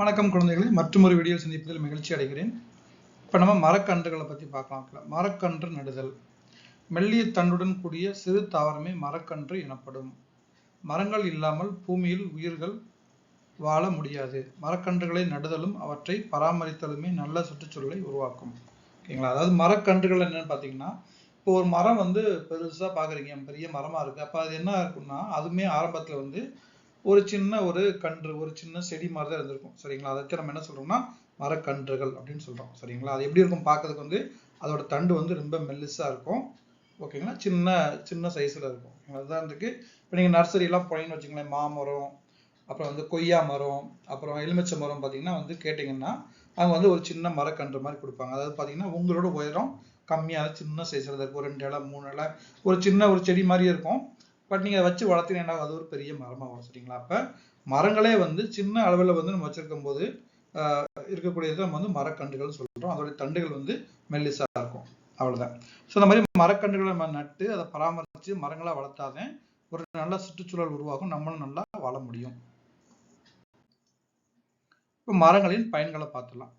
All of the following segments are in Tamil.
வணக்கம் குழந்தைகளை. மற்றொரு வீடியோ சந்திப்பதில் மகிழ்ச்சி அடைகிறேன். இப்போ நம்ம மரக்கன்றுகளை பற்றி பார்க்கலாம். மரக்கன்று நடுதல். மெல்லிய தண்டுடன் கூடிய சிறு தாவரமே மரக்கன்று எனப்படும். மரங்கள் இல்லாமல் பூமியில் உயிர்கள் வாழ முடியாது. மரக்கன்றுகளை நடுதலும் அவற்றை பராமரித்தலுமே நல்ல சுற்றுச்சூழலை உருவாக்கும். ஓகேங்களா? அதாவது மரக்கன்றுகள் என்னன்னு பார்த்தீங்கன்னா இப்போ ஒரு மரம் வந்து பெருசாக பார்க்குறீங்க. பெரிய மரமாக இருக்குது அப்போ அது என்ன இருக்குன்னா அதுவுமே ஆரம்பத்தில் வந்து ஒரு சின்ன ஒரு கன்று ஒரு சின்ன செடி மாதிரி தான் இருந்திருக்கும். சரிங்களா? அதை நம்ம என்ன சொல்றோம்னா மரக்கன்றுகள் அப்படின்னு சொல்றோம். சரிங்களா? அது எப்படி இருக்கும் பார்க்கறதுக்கு வந்து அதோட தண்டு வந்து ரொம்ப மெல்லிசா இருக்கும். ஓகேங்களா சின்ன சின்ன சைஸ்ல இருக்கும். அதுதான் இருக்கு. இப்போ நீங்கள் நர்சரிலாம் போனீங்கன்னு வச்சுங்களேன் மாமரம் அப்புறம் வந்து கொய்யா மரம் அப்புறம் எலுமிச்சை மரம் பார்த்தீங்கன்னா வந்து கேட்டிங்கன்னா அவங்க வந்து ஒரு சின்ன மரக்கன்று மாதிரி கொடுப்பாங்க. அதாவது பார்த்தீங்கன்னா உங்களோட உயரம் கம்மியாக சின்ன சைஸ்ல இருக்கும். ஒரு ரெண்டு இலை மூணு இலை ஒரு சின்ன ஒரு செடி மாதிரியே இருக்கும். பட் நீங்கள் வச்சு வளர்த்தீங்கன்னா அது ஒரு பெரிய மரமாக வரும் சரிங்களா? அப்போ மரங்களே வந்து சின்ன அளவில் வந்து நம்ம வச்சிருக்கும் போது இருக்கக்கூடியது நம்ம வந்து மரக்கன்றுகள் சொல்கிறோம் அதோடைய தண்டுகள் வந்து மெல்லிசாக இருக்கும். அவ்வளோதான் ஸோ இந்த மாதிரி மரக்கன்றுகளை நம்ம நட்டு அதை பராமரித்து மரங்களாக வளர்த்தாதான் ஒரு நல்ல சுற்றுச்சூழல் உருவாகும். நம்மளும் நல்லா வாழ முடியும். இப்போ மரங்களின் பயன்களை பார்த்துடலாம்.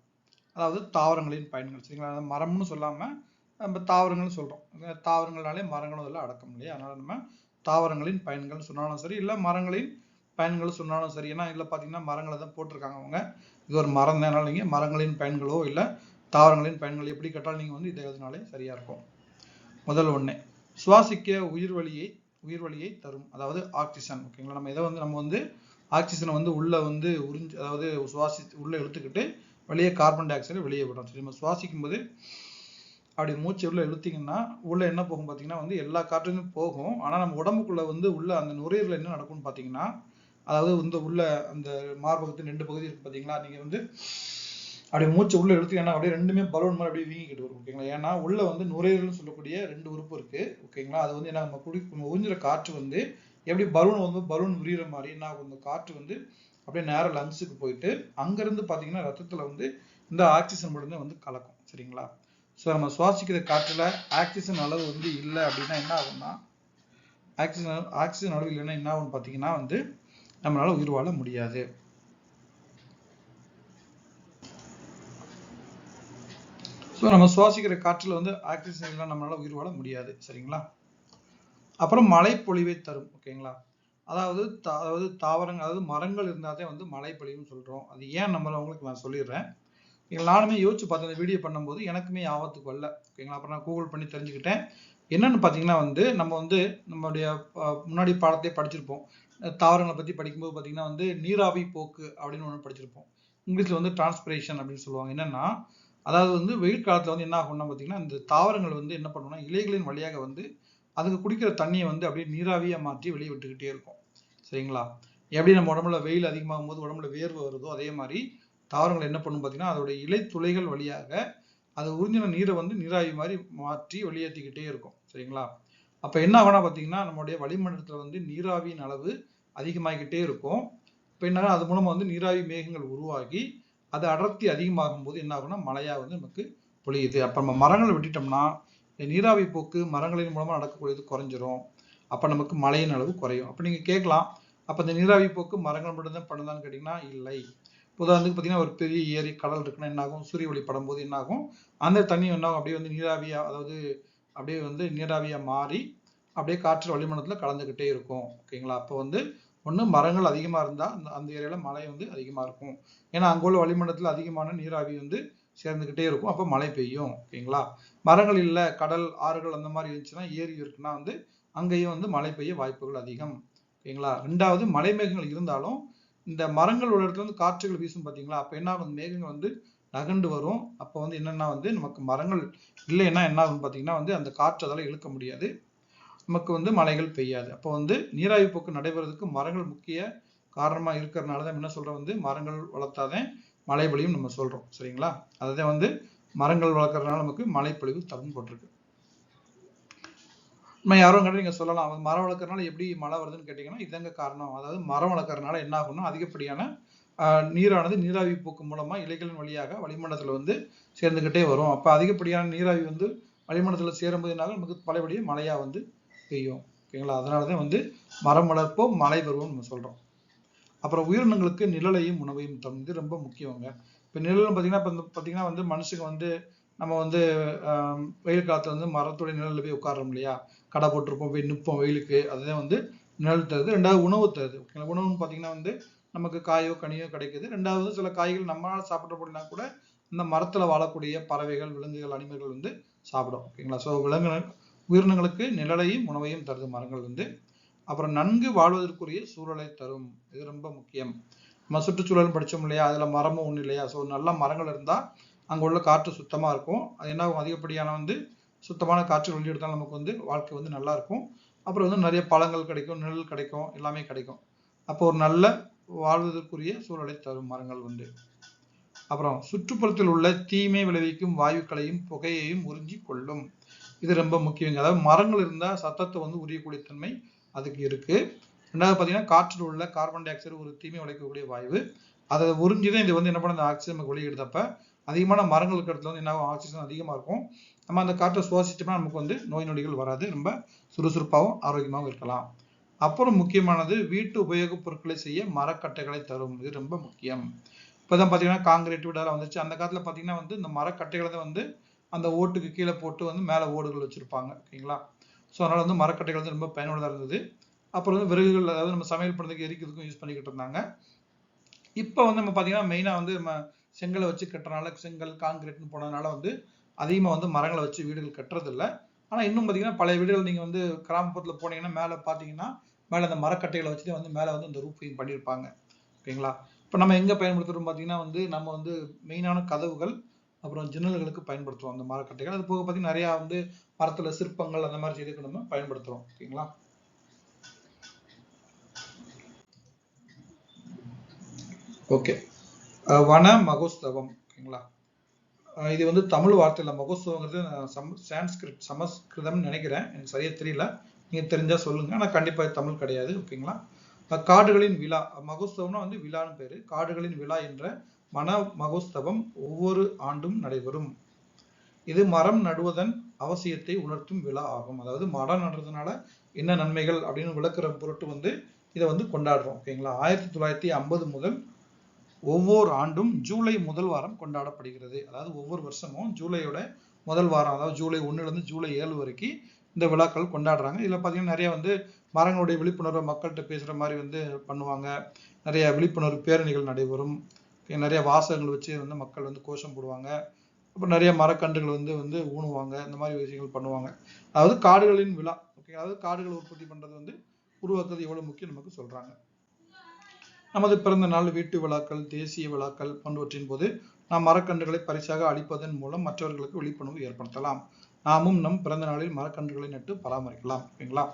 அதாவது தாவரங்களின் பயன்கள் சரிங்களா? மரம்னு சொல்லாமல் நம்ம தாவரங்கள்னு சொல்கிறோம் தாவரங்கள்னாலே மரங்களும் இதெல்லாம் அடக்கம் இல்லையா. அதனால் நம்ம தாவரங்களின் பயன்கள் சொன்னாலும் சரி இல்லை மரங்களின் பயன்கள் சொன்னாலும் சரி. ஏன்னா இதில் பார்த்தீங்கன்னா மரங்களை தான் போட்டிருக்காங்க அவங்க. இது ஒரு மரம் தான். நீங்கள் மரங்களின் பயன்களோ இல்லை தாவரங்களின் பயன்கள் எப்படி கேட்டாலும் நீங்கள் வந்து இதை எழுதினாலே சரியாக இருக்கும். முதல் ஒன்று சுவாசிக்க உயிர் வழியை உயிர் வழியை தரும். அதாவது ஆக்சிஜன். ஓகேங்களா நம்ம இதை வந்து நம்ம வந்து ஆக்சிஜனை வந்து உள்ளே வந்து உறிஞ்சு அதாவது சுவாசி உள்ளே இழுத்துக்கிட்டு வெளியே கார்பன் டை ஆக்சைடு வெளியே விடுறோம். சரி நம்ம சுவாசிக்கும் போது அப்படி மூச்சு உள்ள இழுத்தீங்கன்னா உள்ள என்ன போகும் பார்த்தீங்கன்னா வந்து எல்லா காற்றுமே போகும். ஆனால் நம்ம உடம்புக்குள்ள வந்து உள்ள அந்த நுரையீரல் என்ன நடக்கும்னு பார்த்தீங்கன்னா அதாவது வந்து உள்ள அந்த மார்பகத்தின் ரெண்டு பகுதி இருக்கு பார்த்தீங்களா நீங்கள் வந்து அப்படி மூச்சு உள்ள இழுத்தீங்கன்னா அப்படியே ரெண்டுமே பலூன் மாதிரி அப்படியே வீங்கிக்கிட்டு வரும் ஓகேங்களா ஏன்னா உள்ள வந்து நுரையீரல்னு சொல்லக்கூடிய ரெண்டு உறுப்பு இருக்கு ஓகேங்களா அது வந்து என்ன நம்ம குடி உறிஞ்சுற காற்று வந்து எப்படி பலூன் வந்து பலூன் விரிகிற மாதிரி என்ன ஆகும்? இந்த காற்று வந்து அப்படியே நேரம் லங்ஸுக்கு போயிட்டு அங்கிருந்து பார்த்தீங்கன்னா ரத்தத்தில் வந்து இந்த ஆக்சிஜன் மட்டும்தான் வந்து கலக்கும் சரிங்களா? ஸோ நம்ம சுவாசிக்கிற காற்றில் ஆக்சிஜன் அளவு வந்து இல்லை அப்படின்னா என்ன ஆகும்னா ஆக்சிஜன் அளவு ஆக்சிஜன் அளவு இல்லைன்னா என்ன ஆகும்னு பார்த்தீங்கன்னா வந்து நம்மளால் உயிர் வாழ முடியாது. ஸோ நம்ம சுவாசிக்கிற காற்றில் வந்து ஆக்சிஜன் இல்லைனா நம்மளால் உயிர் வாழ முடியாது. சரிங்களா? அப்புறம் மழை பொழிவை தரும் ஓகேங்களா? அதாவது அதாவது தாவரங்கள் அதாவது மரங்கள் இருந்தால் தான் வந்து மழை பொழிவுன்னு அது ஏன் நம்மளை அவங்களுக்கு நான் சொல்லிடுறேன்? நானுமே யோசிச்சு பார்த்தேன் இந்த வீடியோ பண்ணும்போது எனக்குமே ஆபத்துக்கு வரல. ஓகேங்களா? அப்புறம் நான் கூகுள் பண்ணி தெரிஞ்சுக்கிட்டேன். என்னன்னு பார்த்தீங்கன்னா வந்து நம்ம வந்து நம்மளுடைய முன்னாடி பாடத்தை படிச்சிருப்போம். தாவரங்களை பற்றி படிக்கும்போது பார்த்தீங்கன்னா வந்து நீராவி போக்கு அப்படின்னு ஒன்று படிச்சிருப்போம். இங்கிலீஷில் வந்து டிரான்ஸ்பிரேஷன் அப்படின்னு சொல்லுவாங்க. என்னன்னா அதாவது வந்து வெயில் காலத்தில் வந்து என்ன ஆகும்னா பார்த்தீங்கன்னா இந்த தாவரங்கள் வந்து என்ன பண்ணுவோம்னா இலைகளின் வழியாக வந்து அதுக்கு குடிக்கிற தண்ணியை வந்து அப்படியே நீராவியாக மாற்றி வெளியே விட்டுக்கிட்டே இருக்கும். சரிங்களா? எப்படி நம்ம உடம்புல வெயில் அதிகமாகும் போது உடம்புல வேர்வை வருதோ அதே மாதிரி தாவரங்கள் என்ன பண்ணும் பார்த்தீங்கன்னா அதோட இலை துளைகள் வழியாக அது உறிஞ்சின நீரை வந்து நீராவி மாதிரி மாற்றி வெளியேற்றிக்கிட்டே இருக்கும். சரிங்களா? அப்போ என்ன ஆகும்னா பார்த்தீங்கன்னா நம்மளுடைய வளிமண்டலத்தில் வந்து நீராவியின் அளவு அதிகமாகிக்கிட்டே இருக்கும். இப்போ என்ன அது மூலமாக வந்து நீராவி மேகங்கள் உருவாகி அது அடர்த்தி அதிகமாகும் போது என்ன ஆகும்னா மழையாக வந்து நமக்கு பொழியுது. அப்போ நம்ம மரங்களை விட்டுட்டோம்னா நீராவி போக்கு மரங்களின் மூலமாக நடக்கக்கூடியது குறைஞ்சிரும். அப்போ நமக்கு மழையின் அளவு குறையும். அப்போ நீங்கள் கேட்கலாம் அப்போ இந்த நீராவி போக்கு மரங்கள் மட்டும்தான் பண்ணுதான்னு கேட்டிங்கன்னா இல்லை. உதாரணத்துக்கு பார்த்தீங்கன்னா ஒரு பெரிய ஏரி கடல் இருக்குன்னா என்னாகும் சூரிய ஒளி படும் போது என்னாகும் அந்த தண்ணி என்னாகும் அப்படியே வந்து நீராவியா அதாவது அப்படியே வந்து நீராவியா மாறி அப்படியே காற்று வளிமண்டலத்தில் கலந்துக்கிட்டே இருக்கும். ஓகேங்களா? அப்போ வந்து ஒன்று மரங்கள் அதிகமாக இருந்தால் அந்த அந்த ஏரியாவில் மழை வந்து அதிகமாக இருக்கும். ஏன்னா அங்கே உள்ள வளிமண்டலத்தில் அதிகமான நீராவி வந்து சேர்ந்துக்கிட்டே இருக்கும். அப்போ மழை பெய்யும். ஓகேங்களா? மரங்கள் இல்லை கடல் ஆறுகள் அந்த மாதிரி இருந்துச்சுன்னா ஏரி இருக்குன்னா வந்து அங்கேயும் வந்து மழை பெய்ய வாய்ப்புகள் அதிகம். ஓகேங்களா? ரெண்டாவது மலை மேகங்கள் இருந்தாலும் இந்த மரங்கள் உள்ள இடத்துல வந்து காற்றுகள் வீசும் பார்த்தீங்களா? அப்போ என்ன ஆகும்? மேகங்கள் வந்து நகண்டு வரும். அப்போ வந்து என்னென்னா வந்து நமக்கு மரங்கள் இல்லைன்னா என்ன ஆகும் பார்த்தீங்கன்னா வந்து அந்த காற்று அதால் இழுக்க முடியாது. நமக்கு வந்து மழைகள் பெய்யாது. அப்போ வந்து நீராவி போக்கு நடைபெறதுக்கு மரங்கள் முக்கிய காரணமாக இருக்கிறனால தான் என்ன சொல்கிறோம் வந்து மரங்கள் வளர்த்தாதான் மழை பொழியும் நம்ம சொல்கிறோம் சரிங்களா? அதுதான் வந்து மரங்கள் வளர்க்குறதுனால நமக்கு மழை பொழிவு போட்டிருக்கு. நம்ம யாரும் கண்டு நீங்கள் சொல்லலாம். மரம் வளர்க்குறனால எப்படி மழை வருதுன்னு கேட்டிங்கன்னா இதங்க காரணம். அதாவது மரம் வளர்க்குறதுனால என்ன ஆகும்னா அதிகப்படியான நீரானது நீராவி போக்கு மூலமாக இலைகளின் வழியாக வளிமண்டலத்தில் வந்து சேர்ந்துக்கிட்டே வரும். அப்போ அதிகப்படியான நீராவி வந்து வளிமண்டலத்தில் சேரும்போதுனால நமக்கு பழையபடியே மழையாக வந்து பெய்யும். ஓகேங்களா? அதனால தான் வந்து மரம் வளர்ப்போம் மழை வருவோம் நம்ம சொல்கிறோம் அப்புறம் உயிரினங்களுக்கு நிழலையும் உணவையும் தரும். இது ரொம்ப முக்கியங்க. இப்போ நிழல்னு பார்த்தீங்கன்னா இப்போ பார்த்தீங்கன்னா வந்து மனுஷங்க வந்து நம்ம வந்து வெயில் காலத்துல வந்து மரத்துடைய நிழல்ல போய் உட்காரோம் இல்லையா? கடை போட்டிருப்போம் போய் நிற்போம் வெயிலுக்கு. அதுதான் வந்து நிழல் தருது. ரெண்டாவது உணவு தருது. ஓகேங்களா? உணவுன்னு பார்த்தீங்கன்னா வந்து நமக்கு காயோ கனியோ கிடைக்குது. ரெண்டாவது சில காய்கள் நம்மளால் சாப்பிட முடியலனா கூட இந்த மரத்தில் வாழக்கூடிய பறவைகள் விலங்குகள் அனிமல்கள் வந்து சாப்பிடும். ஓகேங்களா? ஸோ விலங்கு உயிரினங்களுக்கு நிழலையும் உணவையும் தருது மரங்கள் வந்து. அப்புறம் நன்கு வாழ்வதற்குரிய சூழலை தரும். இது ரொம்ப முக்கியம். நம்ம சுற்றுச்சூழல் படித்தோம் இல்லையா? அதில் மரமும் ஒன்றும் இல்லையா? ஸோ நல்ல மரங்கள் இருந்தால் அங்கே உள்ள காற்று சுத்தமாக இருக்கும். அது என்ன அதிகப்படியான வந்து சுத்தமான காற்று வெளியிடுதால் நமக்கு வந்து வாழ்க்கை வந்து நல்லா இருக்கும். அப்புறம் வந்து நிறைய பழங்கள் கிடைக்கும் நிழல் கிடைக்கும் எல்லாமே கிடைக்கும். அப்போ ஒரு நல்ல வாழ்வதற்குரிய சூழலை தரும் மரங்கள் உண்டு. அப்புறம் சுற்றுப்புறத்தில் உள்ள தீமை விளைவிக்கும் வாயுக்களையும் புகையையும் உறிஞ்சி கொள்ளும். இது ரொம்ப முக்கியங்க. அதாவது மரங்கள் இருந்தால் சத்தத்தை வந்து உரியக்கூடிய தன்மை அதுக்கு இருக்கு. ரெண்டாவது பார்த்தீங்கன்னா காற்றில் உள்ள கார்பன் டை ஆக்சைடு ஒரு தீமை விளைவிக்கக்கூடிய வாயு. அதை உறிஞ்சிதான் இது வந்து என்ன பண்ண அந்த ஆக்சிஜன் நமக்கு வெளியிடுதப்ப அதிகமான மரங்கள் இடத்துல வந்து என்ன ஆக்சிஜன் அதிகமாக இருக்கும். நம்ம அந்த காற்றை சுவாசிச்சோம்னா நமக்கு வந்து நோய் நொடிகள் வராது. ரொம்ப சுறுசுறுப்பாகவும் ஆரோக்கியமாகவும் இருக்கலாம். அப்புறம் முக்கியமானது வீட்டு உபயோகப் பொருட்களை செய்ய மரக்கட்டைகளை தரும். இது ரொம்ப முக்கியம். இப்போதான் பார்த்தீங்கன்னா காங்கிரீட் வீடெல்லாம் வந்துச்சு. அந்த காலத்தில் பார்த்தீங்கன்னா வந்து இந்த மரக்கட்டைகளை தான் வந்து அந்த ஓட்டுக்கு கீழே போட்டு வந்து மேலே ஓடுகள் வச்சுருப்பாங்க. ஓகேங்களா? ஸோ அதனால் வந்து மரக்கட்டைகள் வந்து ரொம்ப பயனுள்ளதாக இருந்தது. அப்புறம் வந்து விறகுகள் அதாவது நம்ம சமையல் பண்ணுறதுக்கு எரிக்கிறதுக்கும் யூஸ் பண்ணிக்கிட்டு இருந்தாங்க. இப்போ வந்து நம்ம பார்த்தீங்கன்னா மெயினாக வந்து நம்ம செங்கலை வச்சு கட்டுறனால செங்கல் காங்கிரீட்னு போனதுனால வந்து அதிகமாக வந்து மரங்களை வச்சு வீடுகள் கட்டுறது இல்லை ஆனால் இன்னும் பார்த்தீங்கன்னா பழைய வீடுகள் நீங்கள் வந்து கிராமப்புறத்தில் போனீங்கன்னா மேலே பார்த்தீங்கன்னா மேலே அந்த மரக்கட்டைகளை வச்சுட்டு வந்து மேலே வந்து இந்த ரூஃபிங் பண்ணியிருப்பாங்க. ஓகேங்களா? இப்போ நம்ம எங்கே பயன்படுத்துகிறோம் பார்த்தீங்கன்னா வந்து நம்ம வந்து மெயினான கதவுகள் அப்புறம் ஜன்னல்களுக்கு பயன்படுத்துவோம் அந்த மரக்கட்டைகள். அது போக பார்த்தீங்கன்னா நிறையா வந்து மரத்தில் சிற்பங்கள் அந்த மாதிரி செய்துக்கு நம்ம பயன்படுத்துகிறோம் ஓகேங்களா? ஓகே. வன மகோத்சவம் ஓகேங்களா? இது வந்து தமிழ் வார்த்தையில் மகோத்சவங்கிறது நான் சம் சான்ஸ்கிரிட் சமஸ்கிருதம்னு நினைக்கிறேன். எனக்கு சரியாக தெரியல. நீங்கள் தெரிஞ்சால் சொல்லுங்கள் ஆனால் கண்டிப்பாக இது தமிழ் கிடையாது ஓகேங்களா? காடுகளின் விழா மகோத்சவம்னா வந்து விழான்னு பேர். காடுகளின் விழா என்ற வன மகோத்சவம் ஒவ்வொரு ஆண்டும் நடைபெறும். இது மரம் நடுவதன் அவசியத்தை உணர்த்தும் விழா ஆகும். அதாவது மரம் நடுறதுனால என்ன நன்மைகள் அப்படின்னு விளக்குற பொருட்டு வந்து இதை வந்து கொண்டாடுறோம் ஓகேங்களா? ஆயிரத்தி தொள்ளாயிரத்தி ஐம்பது முதல் ஒவ்வொரு ஆண்டும் ஜூலை முதல் வாரம் கொண்டாடப்படுகிறது. அதாவது ஒவ்வொரு வருஷமும் ஜூலையோட முதல் வாரம் அதாவது ஜூலை ஒன்றுலேருந்து ஜூலை ஏழு வரைக்கும் இந்த விழாக்கள் கொண்டாடுறாங்க. இதில் பார்த்தீங்கன்னா நிறைய வந்து மரங்களுடைய விழிப்புணர்வை மக்கள்கிட்ட பேசுகிற மாதிரி வந்து பண்ணுவாங்க. நிறைய விழிப்புணர்வு பேரணிகள் நடைபெறும். நிறைய வாசகங்கள் வச்சு வந்து மக்கள் வந்து கோஷம் போடுவாங்க. அப்புறம் நிறைய மரக்கன்றுகள் வந்து வந்து ஊனுவாங்க இந்த மாதிரி விஷயங்கள் பண்ணுவாங்க. அதாவது காடுகளின் விழா ஓகே? அதாவது காடுகள் உற்பத்தி பண்ணுறது வந்து உருவாக்குறது எவ்வளோ முக்கியம் நமக்கு சொல்கிறாங்க நமது பிறந்த நாள் வீட்டு விழாக்கள் தேசிய விழாக்கள் போன்றவற்றின் போது நாம் மரக்கன்றுகளை பரிசாக அளிப்பதன் மூலம் மற்றவர்களுக்கு விழிப்புணர்வு ஏற்படுத்தலாம். நாமும் நம் பிறந்த நாளில் மரக்கன்றுகளை நட்டு பராமரிக்கலாம் ஓகேங்களா?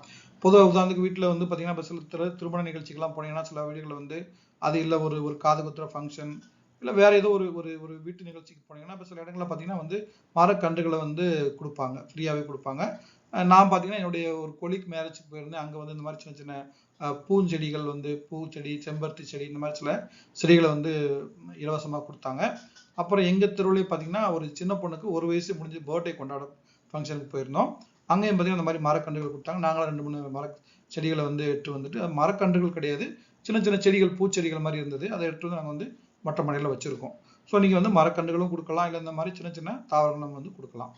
பொதுவாக உதாரணத்துக்கு வீட்டில் வந்து பார்த்தீங்கன்னா இப்போ சில திருமண நிகழ்ச்சிக்கெல்லாம் போனீங்கன்னா சில வீடுகளில் வந்து அது இல்லை ஒரு ஒரு காது குத்துற ஃபங்க்ஷன் இல்லை வேற ஏதோ ஒரு ஒரு ஒரு வீட்டு நிகழ்ச்சிக்கு போனீங்கன்னா இப்போ சில இடங்களில் பார்த்தீங்கன்னா வந்து மரக்கன்றுகளை வந்து கொடுப்பாங்க ஃப்ரீயாகவே கொடுப்பாங்க. நான் பார்த்தீங்கன்னா என்னுடைய ஒரு கொலிக் மேரேஜுக்கு போயிருந்தேன். அங்கே வந்து இந்த மாதிரி சின்ன சின்ன பூஞ்செடிகள் வந்து பூச்செடி செம்பருத்தி செடி இந்த மாதிரி சில செடிகளை வந்து இலவசமாக கொடுத்தாங்க. அப்புறம் எங்கள் தெருவுலேயே பார்த்தீங்கன்னா ஒரு சின்ன பொண்ணுக்கு ஒரு வயசு முடிஞ்சு பர்த்டே கொண்டாட ஃபங்க்ஷனுக்கு போயிருந்தோம். அங்கேயும் பார்த்தீங்கன்னா இந்த மாதிரி மரக்கன்றுகள் கொடுத்தாங்க. நாங்களும் ரெண்டு மூணு மர செடிகளை வந்து எடுத்து வந்துட்டு மரக்கன்றுகள் கிடையாது. சின்ன சின்ன செடிகள் பூச்செடிகள் மாதிரி இருந்தது. அதை எடுத்து வந்து நாங்கள் வந்து மொட்டை மாடியில் வச்சுருக்கோம். ஸோ நீங்கள் வந்து மரக்கன்றுகளும் கொடுக்கலாம். இல்லை இந்த மாதிரி சின்ன சின்ன தாவரங்களும் வந்து கொடுக்கலாம்.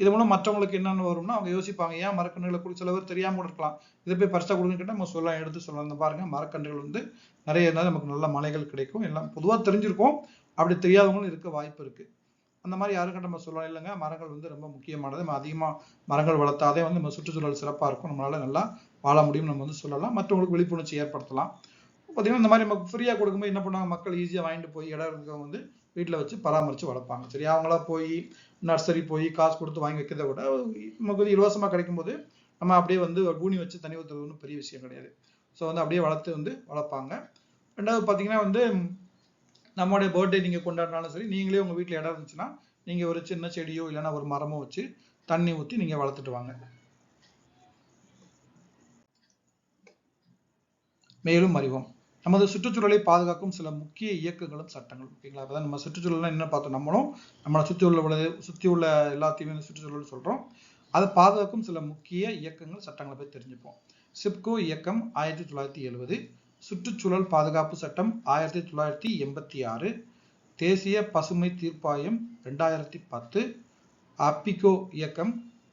இது மூலம் மற்றவங்களுக்கு என்னென்னு வரும்னா அவங்க யோசிப்பாங்க ஏன் மரக்கன்றுகளை கொடுக்க சில பேர் கூட இருக்கலாம். இதை போய் பரிசா கொடுங்க கேட்டால் நம்ம சொல்லலாம் எடுத்து சொல்லலாம். இந்த பாருங்க மரக்கன்றுகள் வந்து நிறைய இருந்தால் நமக்கு நல்ல மலைகள் கிடைக்கும். எல்லாம் பொதுவாக தெரிஞ்சிருக்கும். அப்படி தெரியாதவங்களும் இருக்க வாய்ப்பு இருக்கு. அந்த மாதிரி யாருக்கிட்ட நம்ம சொல்லலாம். இல்லைங்க மரங்கள் வந்து ரொம்ப முக்கியமானது. நம்ம அதிகமாக மரங்கள் வளர்த்தாதே வந்து நம்ம சுற்றுச்சூழல் சிறப்பாக இருக்கும். நம்மளால நல்லா வாழ முடியும் நம்ம வந்து சொல்லலாம். மற்றவங்களுக்கு விழிப்புணர்ச்சி ஏற்படுத்தலாம். பார்த்தீங்கன்னா இந்த மாதிரி நமக்கு ஃப்ரீயாக கொடுக்கும்போது என்ன பண்ணுவாங்க? மக்கள் ஈஸியாக வாங்கிட்டு போய் இடம் இருக்கவங்க வந்து வீட்டில் வச்சு பராமரித்து வளர்ப்பாங்க. சரி அவங்களா போய் நர்சரி போய் காசு கொடுத்து வாங்கி வைக்கிறத விட நமக்கு வந்து இலவசமாக கிடைக்கும் போது நம்ம அப்படியே வந்து பூனி வச்சு தனி ஊற்றுறது ஒன்றும் பெரிய விஷயம் கிடையாது. ஸோ வந்து அப்படியே வளர்த்து வந்து வளர்ப்பாங்க. ரெண்டாவது பார்த்தீங்கன்னா வந்து நம்மளுடைய பர்த்டே நீங்கள் கொண்டாடினாலும் சரி நீங்களே உங்கள் வீட்டில் இடம் இருந்துச்சுன்னா நீங்கள் ஒரு சின்ன செடியோ இல்லைன்னா ஒரு மரமோ வச்சு தண்ணி ஊற்றி நீங்கள் வளர்த்துட்டு வாங்க. மேலும் அறிவோம். நமது சுற்றுச்சூழலை பாதுகாக்கும் சில முக்கிய இயக்கங்களும் சட்டங்கள் ஓகேங்களா? அப்பதான் நம்ம சுற்றுச்சூழல்னா என்ன பார்த்தோம்? நம்மளும் நம்மளை சுற்றி உள்ள உள்ளது சுற்றி உள்ள எல்லாத்தையுமே இந்த சுற்றுச்சூழல் சொல்கிறோம் அதை பாதுகாக்கும் சில முக்கிய இயக்கங்கள் சட்டங்களை பற்றி தெரிஞ்சுப்போம். சிப்கோ இயக்கம் ஆயிரத்தி தொள்ளாயிரத்தி எழுபது சுற்றுச்சூழல் பாதுகாப்பு சட்டம் ஆயிரத்தி தொள்ளாயிரத்தி எண்பத்தி ஆறு தேசிய பசுமை தீர்ப்பாயம் ரெண்டாயிரத்தி பத்து அப்பிகோ இயக்கம்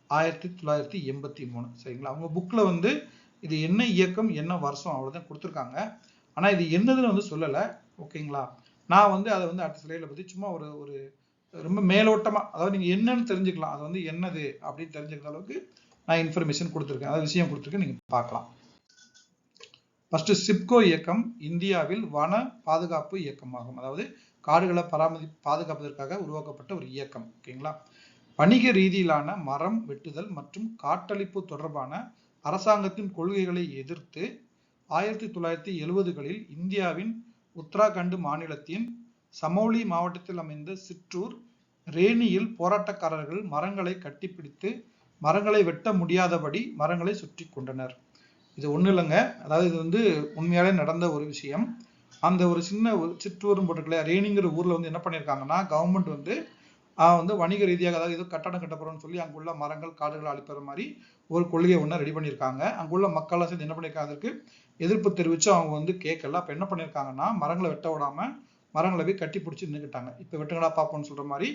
ஆயிரத்தி தொள்ளாயிரத்தி எண்பத்தி மூணு சரிங்களா? அவங்க புக்கில் வந்து இது என்ன இயக்கம் என்ன வருஷம் அவ்வளோதான் கொடுத்துருக்காங்க. ஆனால் இது என்னதுன்னு வந்து சொல்லலை. ஓகேங்களா? நான் வந்து அதை வந்து அடுத்த ஸ்லைடில் பற்றி சும்மா ஒரு ஒரு ரொம்ப மேலோட்டமாக அதாவது நீங்கள் என்னன்னு தெரிஞ்சுக்கலாம். அது வந்து என்னது அப்படின்னு தெரிஞ்சுக்கிற அளவுக்கு நான் இன்ஃபர்மேஷன் கொடுத்துருக்கேன். அதாவது விஷயம் கொடுத்துருக்கேன். நீங்கள் பார்க்கலாம். ஃபர்ஸ்ட் சிப்கோ இயக்கம் இந்தியாவில் வன பாதுகாப்பு இயக்கமாகும். அதாவது காடுகளை பராமரி பாதுகாப்பதற்காக உருவாக்கப்பட்ட ஒரு இயக்கம். ஓகேங்களா? வணிக ரீதியிலான மரம் வெட்டுதல் மற்றும் காட்டழிப்பு தொடர்பான அரசாங்கத்தின் கொள்கைகளை எதிர்த்து ஆயிரத்தி தொள்ளாயிரத்தி எழுபதுகளில் இந்தியாவின் உத்தராகண்ட் மாநிலத்தின் சமோலி மாவட்டத்தில் அமைந்த சிற்றூர் ரேனியில் போராட்டக்காரர்கள் மரங்களை கட்டிப்பிடித்து மரங்களை வெட்ட முடியாதபடி மரங்களை சுற்றி கொண்டனர். இது ஒன்றும் இல்லைங்க. அதாவது இது வந்து உண்மையாலே நடந்த ஒரு விஷயம். அந்த ஒரு சின்ன ஒரு சிற்றூரும் போட்டுக்கல ரேனிங்கிற ஊரில் வந்து என்ன பண்ணியிருக்காங்கன்னா கவர்மெண்ட் வந்து வந்து வணிக ரீதியாக அதாவது ஏதோ கட்டடம் கட்டப்படுறோம்னு சொல்லி அங்குள்ள மரங்கள் காடுகளை அழிப்பற மாதிரி ஒரு கொள்கையை ஒன்று ரெடி பண்ணியிருக்காங்க அங்குள்ள மக்கள்லாம் சேர்ந்து என்ன பண்ணியிருக்காங்க எதிர்ப்பு தெரிவித்து அவங்க வந்து கேட்கல அப்போ என்ன பண்ணியிருக்காங்கன்னா மரங்களை வெட்ட விடாம மரங்களை போய் கட்டி பிடிச்சி நின்றுக்கிட்டாங்க இப்போ வெட்டுங்களா பார்ப்போம்னு சொல்கிற மாதிரி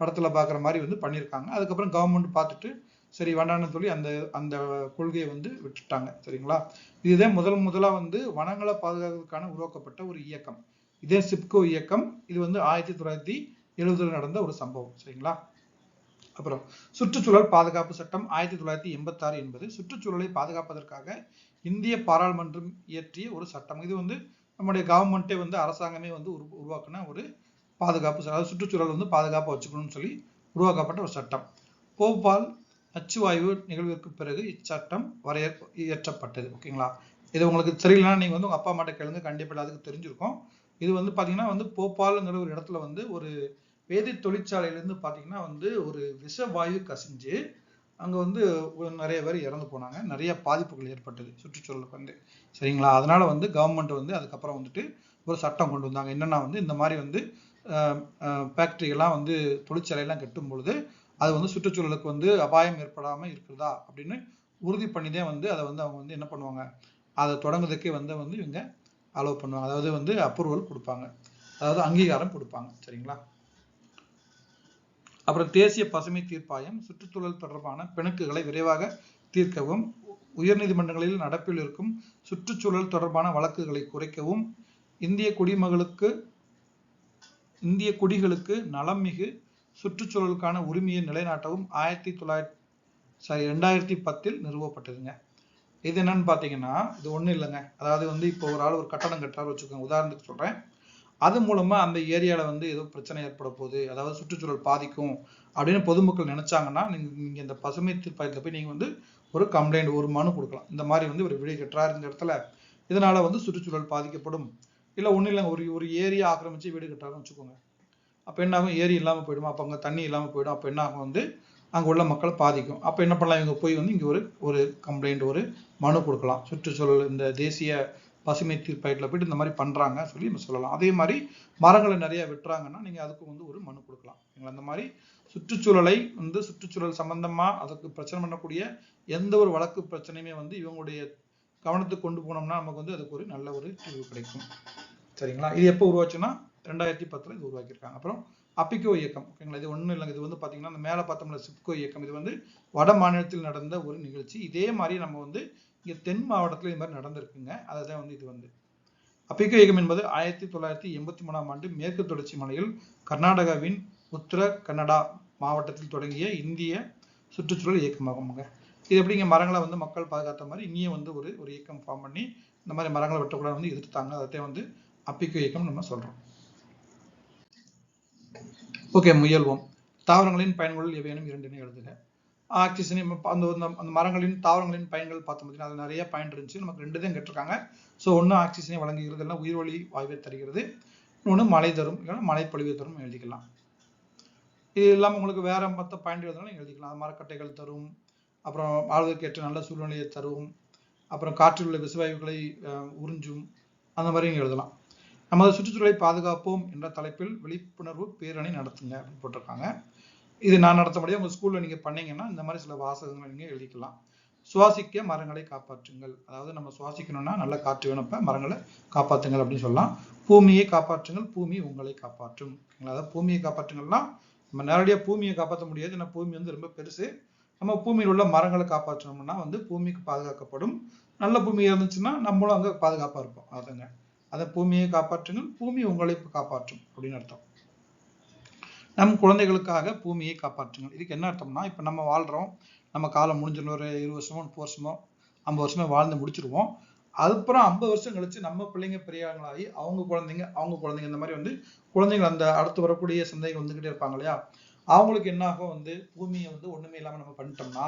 படத்தில் பார்க்குற மாதிரி வந்து பண்ணியிருக்காங்க அதுக்கப்புறம் கவர்மெண்ட் பார்த்துட்டு சரி வேண்டாம்னு சொல்லி அந்த அந்த கொள்கையை வந்து விட்டுட்டாங்க. சரிங்களா? இதுதான் முதல் முதலாக வந்து வனங்களை பாதுகாக்கிறதுக்கான உருவாக்கப்பட்ட ஒரு இயக்கம். இதே சிப்கோ இயக்கம். இது வந்து ஆயிரத்தி தொள்ளாயிரத்தி எழுபதுல நடந்த ஒரு சம்பவம் சரிங்களா? அப்புறம் சுற்றுச்சூழல் பாதுகாப்பு சட்டம் ஆயிரத்தி தொள்ளாயிரத்தி எண்பத்தாறு என்பது சுற்றுச்சூழலை பாதுகாப்பதற்காக இந்திய பாராளுமன்றம் இயற்றிய ஒரு சட்டம். இது வந்து நம்முடைய கவர்மெண்ட்டே வந்து அரசாங்கமே வந்து உரு உருவாக்கின ஒரு பாதுகாப்பு அதாவது சுற்றுச்சூழல் வந்து பாதுகாப்பாக வச்சுக்கணும்னு சொல்லி உருவாக்கப்பட்ட ஒரு சட்டம். போபால் நச்சுவாயு நிகழ்விற்கு பிறகு இச்சட்டம் வரைய இயற்றப்பட்டது ஓகேங்களா? இது உங்களுக்கு தெரியலன்னா நீங்கள் வந்து உங்கள் அப்பா அம்மாட்ட கேளுங்க கண்டிப்பாக அதுக்கு தெரிஞ்சிருக்கும். இது வந்து பாத்தீங்கன்னா வந்து போபால்ங்கிற ஒரு இடத்துல வந்து ஒரு வேதி தொழிற்சாலையில இருந்து பாத்தீங்கன்னா வந்து ஒரு விஷவாயு கசிஞ்சு அங்க வந்து நிறைய பேர் இறந்து போனாங்க. நிறைய பாதிப்புகள் ஏற்பட்டது சுற்றுச்சூழலுக்கு வந்து. சரிங்களா? அதனால வந்து கவர்மெண்ட் வந்து அதுக்கப்புறம் வந்துட்டு ஒரு சட்டம் கொண்டு வந்தாங்க. என்னன்னா வந்து இந்த மாதிரி வந்து ஃபேக்டரிகள்லாம் வந்து தொழிற்சாலையெல்லாம் கட்டும் பொழுது அது வந்து சுற்றுச்சூழலுக்கு வந்து அபாயம் ஏற்படாமல் இருக்கிறதா அப்படின்னு உறுதி பண்ணி தான் வந்து அதை வந்து அவங்க வந்து என்ன பண்ணுவாங்க? அதை தொடங்குறதுக்கே வந்து வந்து இவங்க அலோவ் பண்ணுவாங்க. அதாவது வந்து அப்ரூவல் கொடுப்பாங்க. அதாவது அங்கீகாரம் கொடுப்பாங்க. சரிங்களா? அப்புறம் தேசிய பசுமை தீர்ப்பாயம் சுற்றுச்சூழல் தொடர்பான பிணக்குகளை விரைவாக தீர்க்கவும் உயர்நீதிமன்றங்களில் நடப்பில் இருக்கும் சுற்றுச்சூழல் தொடர்பான வழக்குகளை குறைக்கவும் இந்திய குடிமகளுக்கு இந்திய குடிகளுக்கு நலம் மிகு சுற்றுச்சூழலுக்கான உரிமையை நிலைநாட்டவும் ஆயிரத்தி தொள்ளாயிரத்தி சாரி ரெண்டாயிரத்தி பத்தில் நிறுவப்பட்டதுங்க இது என்னன்னு பார்த்தீங்கன்னா இது ஒன்றும் இல்லைங்க. அதாவது வந்து இப்போ ஒரு ஆள் ஒரு கட்டடம் கட்டுறாரு வச்சுக்கோங்க. உதாரணத்துக்கு சொல்கிறேன் அது மூலமாக அந்த ஏரியாவில் வந்து ஏதோ பிரச்சனை ஏற்பட போகுது. அதாவது சுற்றுச்சூழல் பாதிக்கும் அப்படின்னு பொதுமக்கள் நினச்சாங்கன்னா நீங்கள் நீங்கள் இந்த பசுமை தீர்ப்பாயத்தில் போய் நீங்கள் வந்து ஒரு கம்ப்ளைண்ட் ஒரு மனு கொடுக்கலாம். இந்த மாதிரி வந்து ஒரு வீடு கட்டுறாரு இந்த இடத்துல. இதனால் வந்து சுற்றுச்சூழல் பாதிக்கப்படும். இல்லை ஒன்றும் இல்லைங்க. ஒரு ஒரு ஏரியா ஆக்கிரமிச்சு வீடு கட்டாருன்னு வச்சுக்கோங்க. அப்போ என்னாகும்? ஏரி இல்லாமல் போயிடும்? அப்போ அங்கே தண்ணி இல்லாமல் போயிடும். அப்போ என்னாகும் வந்து அங்கே உள்ள மக்களை பாதிக்கும். அப்போ என்ன பண்ணலாம்? இவங்க போய் வந்து இங்கே ஒரு ஒரு கம்ப்ளைண்ட் ஒரு மனு கொடுக்கலாம். சுற்றுச்சூழல் இந்த தேசிய பசுமை தீர்ப்பாயத்தில் போயிட்டு இந்த மாதிரி பண்ணுறாங்க சொல்லி நம்ம சொல்லலாம். அதே மாதிரி மரங்களை நிறைய வெட்டுறாங்கன்னா நீங்கள் அதுக்கு வந்து ஒரு மனு கொடுக்கலாம். நீங்கள் அந்த மாதிரி சுற்றுச்சூழலை வந்து சுற்றுச்சூழல் சம்பந்தமாக அதுக்கு பிரச்சனை பண்ணக்கூடிய எந்த ஒரு வழக்கு பிரச்சனையுமே வந்து இவங்களுடைய கவனத்துக்கு கொண்டு போனோம்னா நமக்கு வந்து அதுக்கு ஒரு நல்ல ஒரு தீர்வு கிடைக்கும். சரிங்களா? இது எப்போ உருவாச்சுன்னா ரெண்டாயிரத்தி பத்தில் இது உருவாக்கியிருக்காங்க. அப்புறம் அப்பிகோ இயக்கம் ஓகேங்களா இது ஒன்றும் இல்லைங்க. இது வந்து பார்த்தீங்கன்னா அந்த மேலே பார்த்தோம்ல சிப்கோ இயக்கம். இது வந்து வட மாநிலத்தில் நடந்த ஒரு நிகழ்ச்சி. இதே மாதிரி நம்ம வந்து இங்கே தென் மாவட்டத்தில் இது மாதிரி நடந்திருக்குங்க. அதுதான் வந்து இது வந்து. அப்பிகோ இயக்கம் என்பது ஆயிரத்தி தொள்ளாயிரத்தி எண்பத்தி மூணாம் ஆண்டு மேற்கு தொடர்ச்சி மலையில் கர்நாடகாவின் உத்தர கன்னடா மாவட்டத்தில் தொடங்கிய இந்திய சுற்றுச்சூழல் இயக்கமாகுங்க. இது எப்படிங்க மரங்களை வந்து மக்கள் பாதுகாத்த மாதிரி இங்கேயும் வந்து ஒரு ஒரு இயக்கம் ஃபார்ம் பண்ணி இந்த மாதிரி மரங்களை வெட்டக்கூடாது வந்து எதிர்த்தாங்க அதை வந்து அப்பிக்கோ இயக்கம் நம்ம சொல்கிறோம் ஓகே முயல்வோம். தாவரங்களின் பயன்கள் எவையேனும் இரண்டினை எழுதுக. ஆக்சிஜன் அந்த அந்த மரங்களின் தாவரங்களின் பயன்கள் பார்த்தோம் பார்த்தீங்கன்னா அது நிறைய பயன் இருந்துச்சு. நமக்கு ரெண்டு தான் கேட்டிருக்காங்க. ஸோ ஒன்று ஆக்சிஜனை வழங்குகிறது இல்லைன்னா உயிர்வழி வாயுவை தருகிறது. இன்னொன்று மழை தரும் இல்லைன்னா மழைப்பொழிவை தரும் எழுதிக்கலாம். இது இல்லாமல் உங்களுக்கு வேற மற்ற பயன் எழுதுனாலும் எழுதிக்கலாம். மரக்கட்டைகள் தரும் அப்புறம் வாழ்வதற்கேற்ற நல்ல சூழ்நிலையை தரும் அப்புறம் காற்றில் உள்ள விசவாய்வுகளை அஹ், உறிஞ்சும் அந்த மாதிரி எழுதலாம். நமது சுற்றுச்சூழலை பாதுகாப்போம் என்ற தலைப்பில் விழிப்புணர்வு பேரணி நடத்துங்க அப்படின்னு போட்டிருக்காங்க. இது நான் நடத்த முடியாது உங்க ஸ்கூல்ல நீங்க பண்ணீங்கன்னா இந்த மாதிரி சில வாசகங்களை நீங்க எழுதிக்கலாம். சுவாசிக்க மரங்களை காப்பாற்றுங்கள். அதாவது நம்ம சுவாசிக்கணும்னா நல்ல காற்று வேணப்ப மரங்களை காப்பாற்றுங்கள் அப்படின்னு சொல்லலாம். பூமியை காப்பாற்றுங்கள் பூமி உங்களை காப்பாற்றும். ஓகேங்களா? அதாவது பூமியை காப்பாற்றுங்கள்லாம் நம்ம நேரடியாக பூமியை காப்பாற்ற முடியாது. ஏன்னா பூமி வந்து ரொம்ப பெருசு. நம்ம பூமியில் உள்ள மரங்களை காப்பாற்றணும்னா வந்து பூமிக்கு பாதுகாக்கப்படும். நல்ல பூமி இருந்துச்சுன்னா நம்மளும் அங்கே பாதுகாப்பாக இருப்போம். அதுங்க. அதை பூமியை காப்பாற்றுங்கள் பூமி உங்களை காப்பாற்றும் அப்படின்னு அர்த்தம். நம் குழந்தைகளுக்காக பூமியை காப்பாற்றுங்கள். இதுக்கு என்ன அர்த்தம்னா இப்போ நம்ம வாழ்றோம் நம்ம காலம் முடிஞ்சிடும் ஒரு இருபது வருஷமோ முப்பது வருஷமோ ஐம்பது வருஷமோ வாழ்ந்து முடிச்சிருவோம். அதுக்கப்புறம் ஐம்பது வருஷம் கழிச்சு நம்ம பிள்ளைங்க பெரியவங்களாகி அவங்க குழந்தைங்க அவங்க குழந்தைங்க இந்த மாதிரி வந்து குழந்தைங்க அந்த அடுத்து வரக்கூடிய சந்தைகள் வந்துக்கிட்டே இருப்பாங்க இல்லையா? அவங்களுக்கு என்ன ஆகும் வந்து பூமியை வந்து ஒண்ணுமே இல்லாம நம்ம பண்ணிட்டோம்னா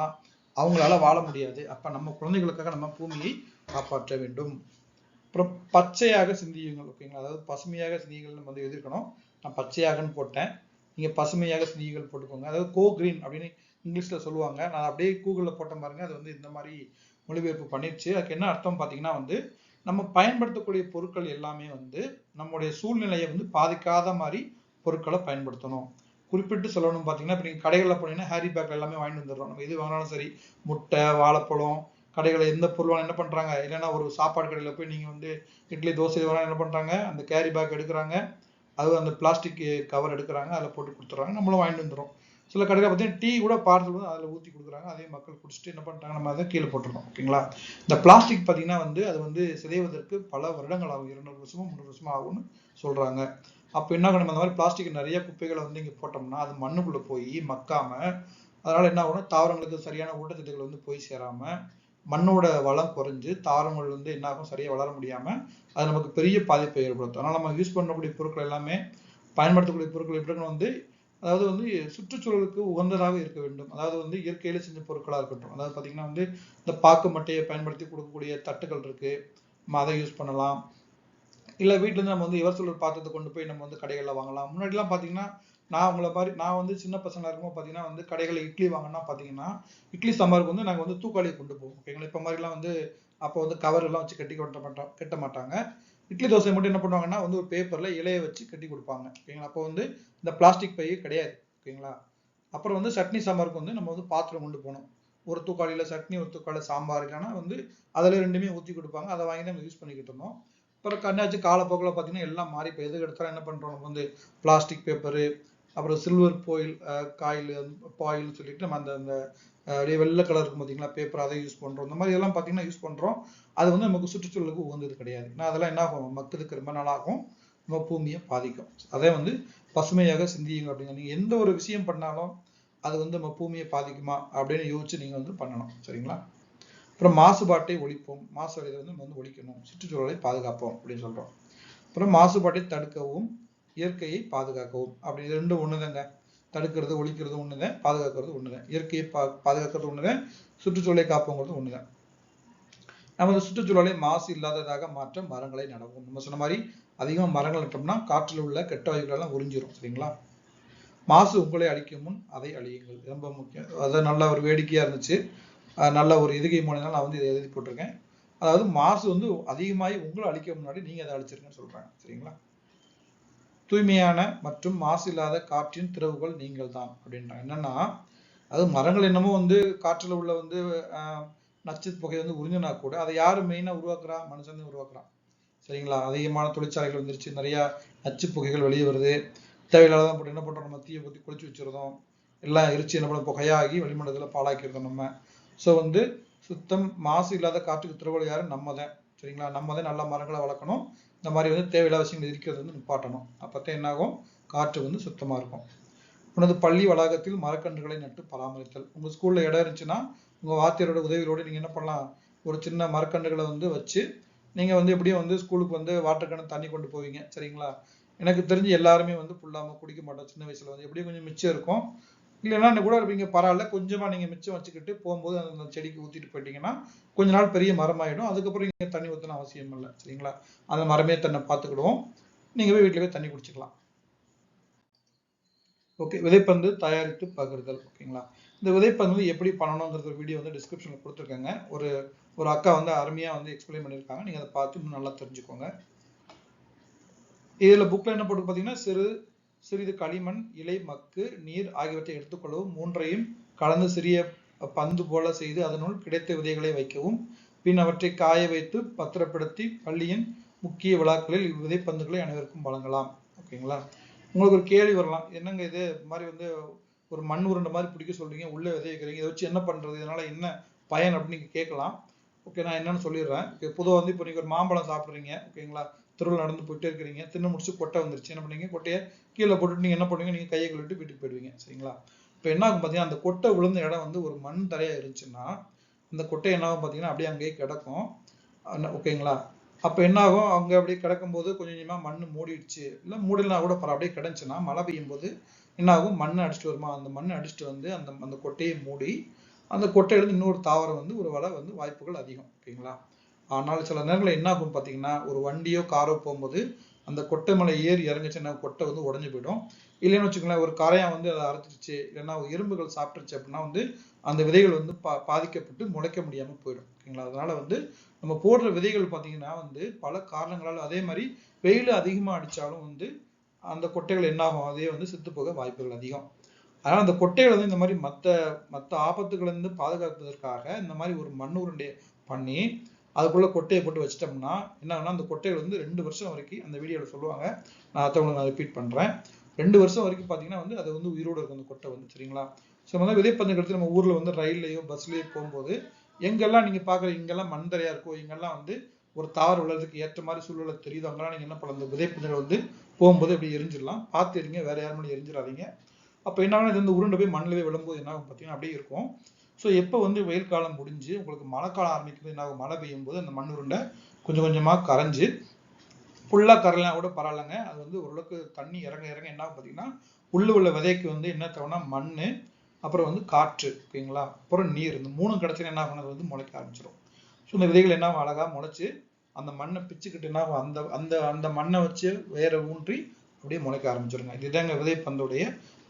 அவங்களால வாழ முடியாது. அப்ப நம்ம குழந்தைகளுக்காக நம்ம பூமியை காப்பாற்ற வேண்டும். அப்புறம் பச்சையாக சிந்தியுங்கள் ஓகேங்களா அதாவது பசுமையாக சிந்தியுங்கள் நம்ம வந்து எதிர்க்கணும் நான் பச்சையாகன்னு போட்டேன். நீங்கள் பசுமையாக சிந்தியுங்கள் போட்டுக்கோங்க. அதாவது கோ கிரீன் அப்படின்னு இங்கிலீஷில் சொல்லுவாங்க. நான் அப்படியே கூகுளில் போட்ட பாருங்க. அது வந்து இந்த மாதிரி மொழிபெயர்ப்பு பண்ணிடுச்சு. அதுக்கு என்ன அர்த்தம் பார்த்தீங்கன்னா வந்து நம்ம பயன்படுத்தக்கூடிய பொருட்கள் எல்லாமே வந்து நம்முடைய சூழ்நிலையை வந்து பாதிக்காத மாதிரி பொருட்களை பயன்படுத்தணும். குறிப்பிட்டு சொல்லணும் பார்த்தீங்கன்னா இப்போ நீங்கள் கடைகளில் போனீங்கன்னா ஹேரி பேக் எல்லாமே வாங்கிட்டு வந்துடுறோம். நம்ம எது வாங்கினாலும் சரி முட்டை வாழைப்பழம் கடைகளை எந்த பொருள் என்ன பண்ணுறாங்க இல்லைன்னா ஒரு சாப்பாடு கடையில் போய் நீங்கள் வந்து இட்லி தோசை வாங்க என்ன பண்ணுறாங்க அந்த கேரி பேக் எடுக்கிறாங்க. அது அந்த பிளாஸ்டிக் கவர் எடுக்கிறாங்க. அதில் போட்டு கொடுத்துட்றாங்க. நம்மளும் வாங்கிட்டு வந்துடும் சில கடையில் பார்த்தீங்கன்னா டீ கூட பார்சல் வந்து அதில் ஊற்றி கொடுக்குறாங்க. அதே மக்கள் குடிச்சிட்டு என்ன பண்ணுறாங்க நம்ம அதை கீழே போட்டுருக்கோம் ஓகேங்களா? இந்த பிளாஸ்டிக் பார்த்தீங்கன்னா வந்து அது வந்து சிதைவதற்கு பல வருடங்கள் ஆகும். இருநூறு வருஷமோ முந்நூறு வருஷமோ ஆகும்னு சொல்கிறாங்க அப்போ என்ன நம்ம அந்த மாதிரி பிளாஸ்டிக் நிறைய குப்பைகளை வந்து இங்கே போட்டோம்னா அது மண்ணுக்குள்ளே போய் மக்காமல் அதனால் என்ன ஆகும்னா தாவரங்களுக்கு சரியான ஊட்டச்சத்துக்கள் வந்து போய் சேராமல் மண்ணோட வளம் குறைஞ்சு தாவரங்கள் வந்து என்ன ஆகும்? சரியாக வளர முடியாம அது நமக்கு பெரிய பாதிப்பை ஏற்படுத்தும். அதனால நம்ம யூஸ் பண்ணக்கூடிய பொருட்கள் எல்லாமே பயன்படுத்தக்கூடிய பொருட்கள் எப்படி வந்து அதாவது வந்து சுற்றுச்சூழலுக்கு உகந்ததாக இருக்க வேண்டும். அதாவது வந்து இயற்கையில செஞ்ச பொருட்களாக இருக்கட்டும். அதாவது பாத்தீங்கன்னா வந்து இந்த பாக்கு மட்டையை பயன்படுத்தி கொடுக்கக்கூடிய தட்டுகள் இருக்கு. நம்ம அதை யூஸ் பண்ணலாம். இல்ல வீட்டிலேருந்து இருந்து நம்ம வந்து எவர் பாத்திரத்தை கொண்டு போய் நம்ம வந்து கடைகள்ல வாங்கலாம். முன்னாடி எல்லாம் பாத்தீங்கன்னா நான் உங்களை மாதிரி நான் வந்து சின்ன பசங்களாக இருக்கும்போது பார்த்தீங்கன்னா வந்து கடைகளில் இட்லி வாங்கினா பார்த்தீங்கன்னா இட்லி சாம்பாருக்கு வந்து நாங்கள் வந்து தூக்காளியை கொண்டு போவோம். ஓகேங்களா? இப்போ மாதிரிலாம் வந்து அப்போ வந்து கவர் எல்லாம் வச்சு கட்டி கொட்ட மாட்டோம் கட்ட மாட்டாங்க. இட்லி தோசை மட்டும் என்ன பண்ணுவாங்கன்னா வந்து ஒரு பேப்பரில் இலையை வச்சு கட்டி கொடுப்பாங்க. ஓகேங்களா? அப்போ வந்து இந்த பிளாஸ்டிக் பையே கிடையாது. ஓகேங்களா? அப்புறம் வந்து சட்னி சாம்பாருக்கு வந்து நம்ம வந்து பாத்திரம் கொண்டு போகணும். ஒரு தூக்காளியில் சட்னி ஒரு தூக்காளி சாம்பார் இல்லைன்னா வந்து அதில் ரெண்டுமே ஊற்றி கொடுப்பாங்க. அதை வாங்கி நம்ம யூஸ் பண்ணிக்கிட்டு இருந்தோம். அப்புறம் கண்ணாச்சு காலப்போக்கில் பார்த்தீங்கன்னா எல்லாம் மாறி இப்போ எது எடுத்தாலும் என்ன பண்ணுறோம் நம்ம வந்து பிளாஸ்டிக் பேப்பரு அப்புறம் சில்வர் போயில் காயில் பாயில்னு சொல்லிட்டு நம்ம அந்த அந்த அப்படியே வெள்ளை கலர் இருக்கும் பார்த்தீங்களா பேப்பர் அதை யூஸ் பண்ணுறோம் இந்த மாதிரி எல்லாம் பார்த்தீங்கன்னா யூஸ் பண்ணுறோம் அது வந்து நமக்கு சுற்றுச்சூழலுக்கு உகந்தது கிடையாது. நான் அதெல்லாம் என்ன ஆகும்? மக்களுக்கு ரொம்ப நாளாகும் நம்ம பூமியை பாதிக்கும். அதே வந்து பசுமையாக சிந்தியுங்க அப்படிங்க நீங்கள் எந்த ஒரு விஷயம் பண்ணாலும் அது வந்து நம்ம பூமியை பாதிக்குமா? அப்படின்னு யோசிச்சு நீங்கள் வந்து பண்ணணும். சரிங்களா? அப்புறம் மாசுபாட்டை ஒழிப்போம். மாசு அடைவதை வந்து நம்ம வந்து ஒழிக்கணும். சுற்றுச்சூழலை பாதுகாப்போம் அப்படின்னு சொல்கிறோம் அப்புறம் மாசுபாட்டை தடுக்கவும் இயற்கையை பாதுகாக்கவும். அப்படி இது ரெண்டும் ஒண்ணுதாங்க. தடுக்கிறது ஒழிக்கிறது ஒண்ணுதான் பாதுகாக்கிறது ஒண்ணுதான் இயற்கையை பா பாதுகாக்கிறது ஒண்ணுதான் சுற்றுச்சூழலை காப்போங்கிறது ஒண்ணுதான் நமது சுற்றுச்சூழலை மாசு இல்லாததாக மாற்ற மரங்களை நடவும். நம்ம சொன்ன மாதிரி அதிகமாக மரங்கள் நட்டோம்னா காற்றில் உள்ள கெட்ட வாயுக்கள் எல்லாம் உறிஞ்சிரும் சரிங்களா? மாசு உங்களை அழிக்கும் முன் அதை அழியுங்கள். ரொம்ப முக்கியம். அது நல்ல ஒரு வேடிக்கையா இருந்துச்சு. நல்ல ஒரு இதுகை மூலியமா நான் வந்து இதை எழுதி போட்டிருக்கேன். அதாவது மாசு வந்து அதிகமாகி உங்களை அழிக்க முன்னாடி நீங்க அதை அழிச்சிருங்கன்னு சொல்றாங்க சரிங்களா? தூய்மையான மற்றும் மாசு இல்லாத காற்றின் திறவுகள் நீங்கள் தான் அப்படின்றாங்க என்னன்னா அது மரங்கள் என்னமோ வந்து காற்றில் உள்ள வந்து நச்சு புகை வந்து உறிஞ்சினா கூட அதை யார் மெயினாக உருவாக்குறா? மனுஷன் உருவாக்குறான். சரிங்களா? அதிகமான தொழிற்சாலைகள் வந்துருச்சு. நிறையா நச்சு புகைகள் வெளியே வருது. தேவையில்லாதான் போட்டு என்ன பண்ணுறோம் நம்ம தீயை பத்தி குளிச்சு வச்சுருதோம் எல்லாம் எரிச்சு என்ன பண்ண புகையாகி வளிமண்டலத்துல பாழாக்கியிருக்கோம் நம்ம. ஸோ வந்து சுத்தம் மாசு இல்லாத காற்றுக்கு திறவுகள் யாரும் நம்ம தான் சரிங்களா? நம்ம தான் நல்ல மரங்களை வளர்க்கணும். இந்த மாதிரி வந்து தேவையில்லாத விஷயங்கள் இருக்கிறது வந்து நிப்பாட்டணும். அப்பதான் என்னாகும் காற்று வந்து சுத்தமா இருக்கும். உனது பள்ளி வளாகத்தில் மரக்கன்றுகளை நட்டு பராமரித்தல். உங்க ஸ்கூல்ல இடம் இருந்துச்சுன்னா உங்க வாத்தியாரோட உதவியோட நீங்க என்ன பண்ணலாம்? ஒரு சின்ன மரக்கன்றுகளை வந்து வச்சு நீங்க வந்து எப்படியும் வந்து ஸ்கூலுக்கு வந்து வாட்டர் கேன் தண்ணி கொண்டு போவீங்க. சரிங்களா? எனக்கு தெரிஞ்சு எல்லாருமே வந்து புல்லாம குடிக்க மாட்டோம். சின்ன வயசுல வந்து. எப்படியும் கொஞ்சம் மிச்சம் இருக்கும். இல்லைன்னா கூட இருப்பீங்க பரவாயில்ல கொஞ்சமா நீங்க மிச்சம் வச்சுக்கிட்டு போகும்போது அந்த செடிக்கு ஊத்திட்டு போயிட்டீங்கன்னா கொஞ்ச நாள் பெரிய மரமாயிடும். அதுக்கப்புறம் நீங்க தண்ணி ஊத்தணும் அவசியம் இல்லை சரிங்களா? அந்த மரமே தன்னை பார்த்துக்கிடுவோம் நீங்க போய் வீட்டுல போய் தண்ணி குடிச்சுக்கலாம். ஓகே விதைப்பந்து தயாரித்து பகிர்தல் ஓகேங்களா? இந்த விதைப்பந்து எப்படி பண்ணணுங்கிறது வீடியோ வந்து டிஸ்கிரிப்ஷன்ல கொடுத்துருக்கேங்க. ஒரு ஒரு அக்கா வந்து அருமையா வந்து எக்ஸ்பிளைன் பண்ணியிருக்காங்க. நீங்க அதை பார்த்து இன்னும் நல்லா தெரிஞ்சுக்கோங்க. இதுல புக்ல என்ன போட்டு பாத்தீங்கன்னா சிறு சிறிது களிமண் இலை மக்கு நீர் ஆகியவற்றை எடுத்துக்கொள்ளவும் மூன்றையும் கலந்து சிறிய பந்து போல செய்து அதனுள் கிடைத்த விதைகளை வைக்கவும். பின் அவற்றை காய வைத்து பத்திரப்படுத்தி பள்ளியின் முக்கிய விழாக்களில் இவ்விதை பந்துகளை அனைவருக்கும் வழங்கலாம். ஓகேங்களா? உங்களுக்கு ஒரு கேள்வி வரலாம். என்னங்க இது? மாதிரி வந்து ஒரு மண் உருண்டை மாதிரி பிடிக்க சொல்றீங்க உள்ளே விதை வைக்கிறீங்க இதை வச்சு என்ன பண்றது? இதனால என்ன பயன் அப்படின்னு கேட்கலாம். ஓகே நான் என்னன்னு சொல்லிடுறேன். பொதுவாக வந்து இப்போ நீங்க ஒரு மாம்பழம் சாப்பிட்றீங்க ஓகேங்களா? தெருவில் நடந்து போயிட்டே இருக்கிறீங்க. தின்னு முடிச்சு கொட்டை வந்துருச்சு. என்ன பண்ணீங்க? கொட்டையை கீழே போட்டுட்டு நீங்க என்ன பண்ணுவீங்க? நீங்க கையை கழுவிட்டு வீட்டுக்கு போயிடுவீங்க. சரிங்களா? இப்போ என்ன ஆகும் பார்த்தீங்கன்னா அந்த கொட்டை விழுந்த இடம் வந்து ஒரு மண் தரையா இருந்துச்சுன்னா அந்த கொட்டை என்ன ஆகும் பார்த்தீங்கன்னா அப்படியே அங்கேயே கிடக்கும். ஓகேங்களா? அப்போ என்ன ஆகும்? அவங்க அப்படியே கிடக்கும்போது கொஞ்சம் கொஞ்சமா மண் மூடிடுச்சு. இல்லை மூடலனா கூட பரவாயில்ல அப்படியே கிடந்துச்சுன்னா மழை பெய்யும் போது என்ன ஆகும்? மண்ணை அடிச்சுட்டு வருமா? அந்த மண்ணை அடிச்சுட்டு வந்து அந்த அந்த கொட்டையை மூடி அந்த கொட்டையிலிருந்து இன்னொரு தாவரம் வந்து ஒரு வர வந்து வாய்ப்புகள் அதிகம். ஓகேங்களா? ஆனால் சில நேரங்களில் என்ன ஆகும் பார்த்தீங்கன்னா ஒரு வண்டியோ காரோ போகும்போது அந்த கொட்டை மலை ஏறி இறங்குச்சுன்னா கொட்டை வந்து உடஞ்சி போயிடும். இல்லைன்னு வச்சுக்கோங்களேன் ஒரு கரையான் வந்து அதை அரைச்சிருச்சு இல்லைன்னா எறும்புகள் சாப்பிட்டுருச்சு அப்படின்னா வந்து அந்த விதைகள் வந்து பா பாதிக்கப்பட்டு முளைக்க முடியாமல் போயிடும். ஓகேங்களா? அதனால வந்து நம்ம போடுற விதைகள் பார்த்தீங்கன்னா வந்து பல காரணங்களால் அதே மாதிரி வெயில் அதிகமாக அடித்தாலும் வந்து அந்த கொட்டைகள் என்ன ஆகும்? அதே வந்து செத்து போக வாய்ப்புகள் அதிகம். அதனால் அந்த கொட்டைகள் வந்து இந்த மாதிரி மற்ற மற்ற ஆபத்துகள் இருந்து பாதுகாப்பதற்காக இந்த மாதிரி ஒரு மண் உருண்டையை பண்ணி அதுக்குள்ள கொட்டையை போட்டு வச்சிட்டோம்னா என்ன அந்த கொட்டைகள் வந்து ரெண்டு வருஷம் வரைக்கும் அந்த வீடியோல சொல்லுவாங்க. நான் அதை நான் ரிப்பீட் பண்றேன். ரெண்டு வருஷம் வரைக்கும் பார்த்தீங்கன்னா வந்து அது வந்து உயிரோட இருக்கும் அந்த கொட்டை வந்து சரிங்களா? ஸோ வந்து விதைப்பந்தம் எடுத்து நம்ம ஊர்ல வந்து ரயில்லையோ பஸ்லயோ போகும்போது எங்கெல்லாம் நீங்க பாக்குற இங்கெல்லாம் மண் இருக்கோ இங்கெல்லாம் வந்து ஒரு தாவர உள்ளதுக்கு ஏற்ற மாதிரி சூழ்நிலை தெரியுதோ அங்கெல்லாம் நீங்க என்ன பண்ணலாம்? அந்த விதைப்பந்தங்கள் வந்து போகும்போது அப்படி எரிஞ்சிடலாம். பார்த்து எரிங்க வேற யாரும் மேலே எரிஞ்சிடாதீங்க. அப்போ என்ன இது வந்து உருண்டை போய் மண்ணில் போய் விழும்போது என்ன ஆகும் பார்த்தீங்கன்னா அப்படியே இருக்கும். ஸோ எப்போ வந்து வெயில் காலம் முடிஞ்சு உங்களுக்கு மழைக்காலம் ஆரம்பிக்கும்போது என்ன ஆகும் மழை பெய்யும் போது அந்த மண் உருண்டை கொஞ்சம் கொஞ்சமாக கரைஞ்சி ஃபுல்லாக கரலாம் கூட பரவாயில்லைங்க. அது வந்து ஓரளவுக்கு தண்ணி இறங்க இறங்க என்ன பார்த்தீங்கன்னா உள்ள உள்ள விதைக்கு வந்து என்ன தேவைன்னா மண் அப்புறம் வந்து காற்று ஓகேங்களா? அப்புறம் நீர் இந்த மூணு கிடைச்சுன்னா என்ன ஆகும்? அது வந்து முளைக்க ஆரம்பிச்சிடும் ஸோ இந்த விதைகள் என்ன அழகாக முளைச்சி அந்த மண்ணை பிச்சுக்கிட்டு என்ன அந்த அந்த அந்த மண்ணை வச்சு வேற ஊன்றி அப்படியே முளைக்க ஆரம்பிச்சிருங்க. இதுதாங்க விதைப்பந்தோடைய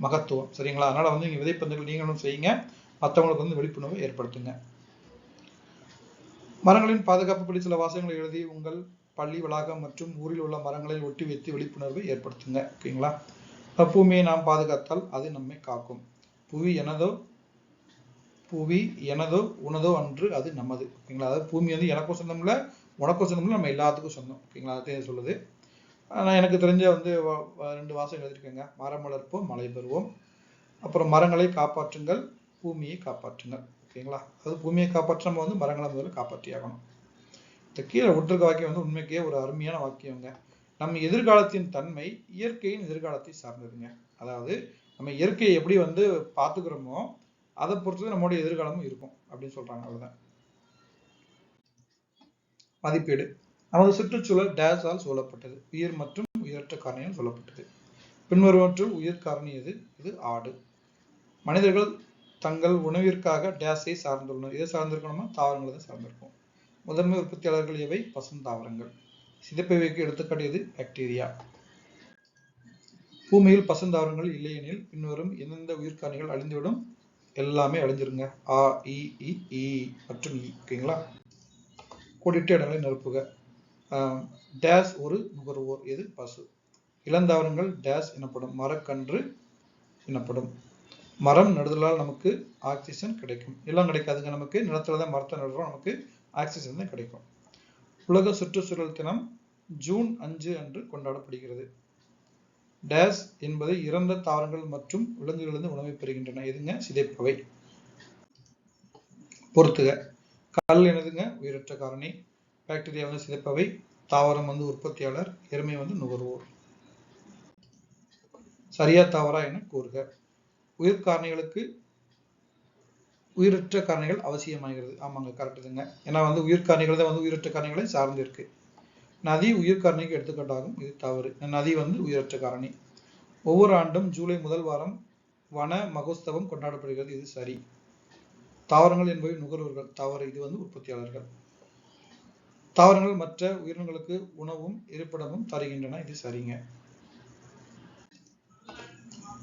மகத்துவம். சரிங்களா? அதனால் வந்து நீங்கள் விதைப்பந்துகள் நீங்களும் செய்யுங்க. மற்றவங்களுக்கு வந்து விழிப்புணர்வு ஏற்படுத்துங்க. மரங்களின் பாதுகாப்பு பற்றி சில வாசகங்களை எழுதி உங்கள் பள்ளி வளாகம் மற்றும் ஊரில் உள்ள மரங்களை ஒட்டி வைத்து விழிப்புணர்வை ஏற்படுத்துங்க. ஓகேங்களா? பூமியை நாம் பாதுகாத்தால் அது நம்மை காக்கும். புவி எனதோ புவி எனதோ உனதோ அன்று அது நமது. ஓகேங்களா? அதாவது பூமி வந்து எனக்கும் சொந்தம் இல்லை உனக்கும் சொந்தம் இல்லை நம்ம எல்லாத்துக்கும் சொந்தம். ஓகேங்களா? அதே சொல்லுது. நான் எனக்கு தெரிஞ்ச வந்து ரெண்டு வாசகம் எழுதிருக்கேங்க மரம் வளர்ப்போம் மழை பெறுவோம். அப்புறம் மரங்களை காப்பாற்றுங்கள். பூமியை காப்பாற்றுங்கள். ஓகேங்களா? அது பூமியை காப்பாற்ற நம்ம வந்து மரங்களை முதல்ல காப்பாற்றி ஆகணும். இந்த கீழே விட்டுருக்க வாக்கியம் வந்து உண்மைக்கே ஒரு அருமையான வாக்கியங்க. நம்ம எதிர்காலத்தின் தன்மை இயற்கையின் எதிர்காலத்தை சார்ந்ததுங்க. அதாவது நம்ம இயற்கையை எப்படி வந்து பார்த்துக்கிறோமோ அதை பொறுத்து நம்மளுடைய எதிர்காலமும் இருக்கும் அப்படின்னு சொல்றாங்க. அவ்வளவுதான். மதிப்பீடு. நமது சுற்றுச்சூழல் டேஸால் சூழப்பட்டது. உயிர் மற்றும் உயிரற்ற காரணியால் சொல்லப்பட்டது பின்வருவற்றுள் உயிர் காரணி எது? இது ஆடு. மனிதர்கள் தங்கள் உணவிற்காக டேஸை சார்ந்துள்ளனர். எதை சார்ந்திருக்கணுமோ தாவரங்களை தான் சார்ந்திருக்கும். முதன்மை உற்பத்தியாளர்கள் எவை? பசுந்தாவரங்கள் சிதைப்பவைக்கு எடுத்துக்காட்டு எது? பாக்டீரியா. பூமியில் பசுந்தாவரங்கள் இல்லையெனில் பின்வரும் எந்தெந்த உயிர்காணிகள் அழிந்துவிடும்? எல்லாமே அழிஞ்சிருங்க. ஆ இ இ மற்றும் இ. ஓகேங்களா? கூட்டிட்டு இடங்களை நிரப்புக. டேஸ் ஒரு நுகர்வோர். எது? பசு. இளந்தாவரங்கள் டேஸ் எனப்படும். மரக்கன்று எனப்படும். மரம் நடுதலால் நமக்கு ஆக்சிஜன் கிடைக்கும். எல்லாம் கிடைக்காதுங்க. நமக்கு நிலத்துல தான் மரத்தை நடுறோம். நமக்கு ஆக்சிஜன் தான் கிடைக்கும். உலக சுற்றுச்சூழல் தினம் ஜூன் அஞ்சு அன்று கொண்டாடப்படுகிறது. டேஸ் என்பது இறந்த தாவரங்கள் மற்றும் விலங்குகளிலிருந்து உணவை பெறுகின்றன. எதுங்க? சிதைப்பவை. பொறுத்துக. கல் எனதுங்க உயிரற்ற காரணி. பாக்டீரியா வந்து சிதைப்பவை. தாவரம் வந்து உற்பத்தியாளர். எருமை வந்து நுகர்வோர். சரியா தவறா என கூறுக. உயிர் காரணிகளுக்கு உயிரற்ற காரணிகள் அவசியமாகிறது. ஆமாங்க கரெக்டுதுங்க ஏன்னா வந்து உயிர் காரணிகள் தான் வந்து உயிரற்ற காரணிகளை சார்ந்து இருக்கு. நதி உயிர் காரணிக்கு எடுத்துக்காட்டாகும் இது தவறு. நதி வந்து உயிரற்ற காரணி. ஒவ்வொரு ஆண்டும் ஜூலை முதல் வாரம் வன மகோத்சவம் கொண்டாடப்படுகிறது. இது சரி. தாவரங்கள் என்பவை நுகர்வோர்கள். தவறு. இது வந்து உற்பத்தியாளர்கள். தாவரங்கள் மற்ற உயிரினங்களுக்கு உணவும் இருப்பிடமும் தருகின்றன. இது சரிங்க.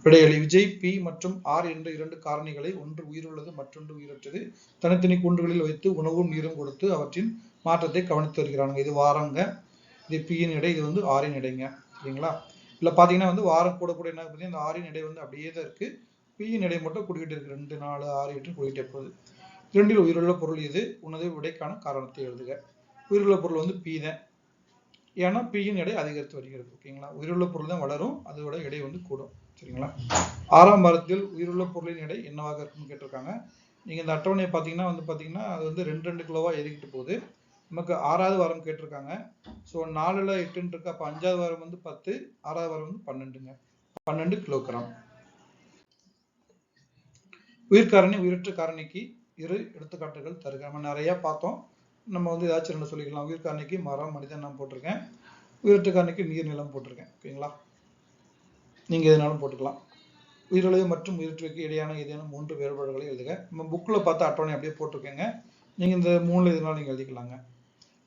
விடையளி விஜய் பி மற்றும் ஆர் என்ற இரண்டு காரணிகளை ஒன்று உயிருள்ளது மற்றொன்று உயிரற்றது. தனித்தனி கூண்டுகளில் வைத்து உணவும் நீரும் கொடுத்து அவற்றின் மாற்றத்தை கவனித்து வருகிறாங்க இது வாரங்க. இது பியின் எடை இது வந்து ஆரின் எடைங்க. சரிங்களா? இல்லை பார்த்தீங்கன்னா வந்து வாரம் கூட கூட என்ன பார்த்தீங்கன்னா இந்த ஆரின் எடை வந்து அப்படியே தான் இருக்கு. பியின் எடை மட்டும் குடிக்கிட்டு இருக்கு. ரெண்டு நாலு ஆறு எட்டு குடிக்கிட்டே போகுது. இரண்டில் உயிருள்ள பொருள் இது உனது விடைக்கான காரணத்தை எழுதுக. உயிருள்ள பொருள் வந்து பி தான். ஏன்னா பியின் எடை அதிகரித்து வருகிறது. ஓகேங்களா? உயிருள்ள பொருள் தான் வளரும். அதோட எடை வந்து கூடும். சரிங்களா? ஆறாம் வாரத்தில் உயிருள்ள பொருளின் எடை என்னவாக இருக்கும்னு கேட்டிருக்காங்க. நீங்கள் இந்த அட்டவணையை பார்த்தீங்கன்னா வந்து பார்த்தீங்கன்னா அது வந்து ரெண்டு ரெண்டு கிலோவாக ஏறிக்கிட்டு போகுது. நமக்கு ஆறாவது வாரம் கேட்டிருக்காங்க. ஸோ நாலில் எட்டுன்னு இருக்கு. அப்போ அஞ்சாவது வாரம் வந்து பத்து ஆறாவது வாரம் வந்து பன்னெண்டுங்க. பன்னெண்டு கிலோகிராம். உயிர்காரணி உயிரற்ற காரணிக்கு இரு எடுத்துக்காட்டுகள் தருக. நம்ம நிறையா பார்த்தோம். நம்ம வந்து ஏதாச்சும் ரெண்டு சொல்லிக்கலாம். உயிர்காரணிக்கு மரம் மனிதன் நான் போட்டிருக்கேன். உயிரற்ற காரணிக்கு நீர் நிலம் போட்டிருக்கேன். ஓகேங்களா? நீங்கள் எதுனாலும் போட்டுக்கலாம். உயிரிழவு மற்றும் உயிரற்றுக்கு இடையான ஏதேனும் மூன்று வேறுபாடுகளை எழுதுக. நம்ம புக்கில் பார்த்தா அட்டவணை அப்படியே போட்டிருக்கேங்க. நீங்கள் இந்த மூணில் எதுனாலும் நீங்கள் எழுதிக்கலாங்க.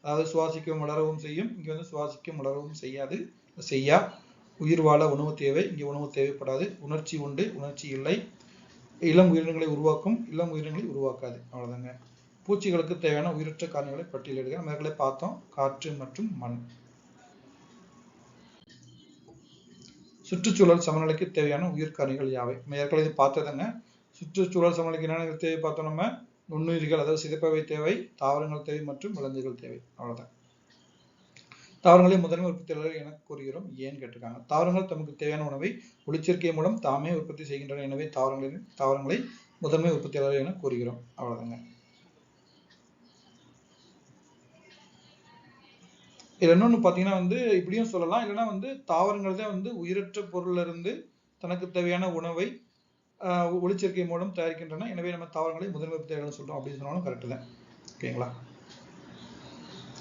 அதாவது சுவாசிக்கவும் வளரவும் செய்யும். இங்கே வந்து சுவாசிக்கவும் வளரவும் செய்யாது. செய்யா. உயிர் வாழ உணவு தேவை. இங்கே உணவு தேவைப்படாது. உணர்ச்சி உண்டு. உணர்ச்சி இல்லை. இளம் உயிரினங்களை உருவாக்கும். இளம் உயிரினங்களை உருவாக்காது. அவ்வளோதாங்க பூச்சிகளுக்கு தேவையான உயிரற்ற காரணிகளை பட்டியலிடுங்க நம்ம பார்த்தோம். காற்று மற்றும் மண். சுற்றுச்சூழல் சமநிலைக்கு தேவையான உயிர்காரணிகள் யாவை? நம்ம ஏற்கனவே பார்த்ததுங்க. சுற்றுச்சூழல் சமநிலைக்கு என்னென்ன தேவை பார்த்தோம் நம்ம? நுண்ணுயிர்கள் அதாவது சிதைப்பவை தேவை தாவரங்கள் தேவை மற்றும் விலங்குகள் தேவை. அவ்வளவுதான். தாவரங்களை முதன்மை உற்பத்தியாளர்கள் என கூறுகிறோம். ஏன் கேட்டிருக்காங்க? தாவரங்கள் தமக்கு தேவையான உணவை ஒளிச்சேர்க்கை மூலம் தாமே உற்பத்தி செய்கின்றன. எனவே தாவரங்களின் தாவரங்களை முதன்மை உற்பத்தியாளர்கள் என கூறுகிறோம். அவ்வளவுதாங்க. இதில் இன்னொன்று பார்த்தீங்கன்னா வந்து இப்படியும் சொல்லலாம். இல்லைன்னா வந்து தாவரங்கள் தான் வந்து உயிரற்ற பொருள்ல இருந்து தனக்கு தேவையான உணவை ஒளிச்சேர்க்கை மூலம் தயாரிக்கின்றன. எனவே நம்ம தாவரங்களை முதன்மை தேவைகள் சொல்கிறோம் அப்படின்னு சொன்னாலும் கரெக்டு தான். ஓகேங்களா